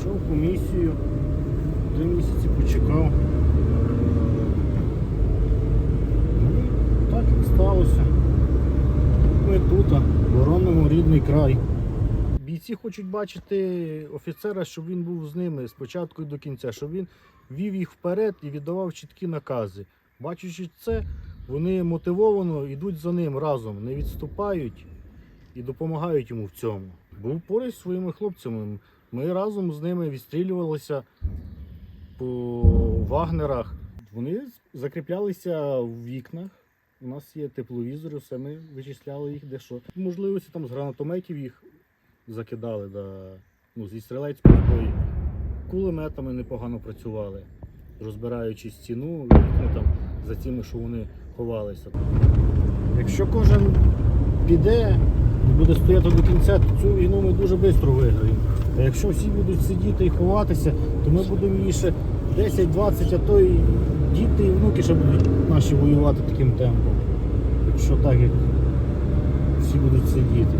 Пройшов комісію, три місяці почекав. Ну, так як сталося. Ми тут, боронимо рідний край. Бійці хочуть бачити офіцера, щоб він був з ними спочатку і до кінця, щоб він вів їх вперед і віддавав чіткі накази. Бачачи це, вони мотивовано йдуть за ним разом, не відступають і допомагають йому в цьому. Був поруч своїми хлопцями. Ми разом з ними відстрілювалися по вагнерах. Вони закріплялися в вікнах. У нас є тепловізори, все ми вичисляли їх де що. Можливості там з гранатометів їх закидали, да, ну, зі стрілецької зброї. Кулеметами непогано працювали, розбираючи стіну, вікна там за тими, що вони ховалися. Якщо кожен піде і буде стояти до кінця, то цю війну ми дуже швидко виграємо. А якщо всі будуть сидіти і ховатися, то ми будемо її ще 10-20, а то і діти і внуки ще будуть наші воювати таким темпом. Якщо так, як всі будуть сидіти.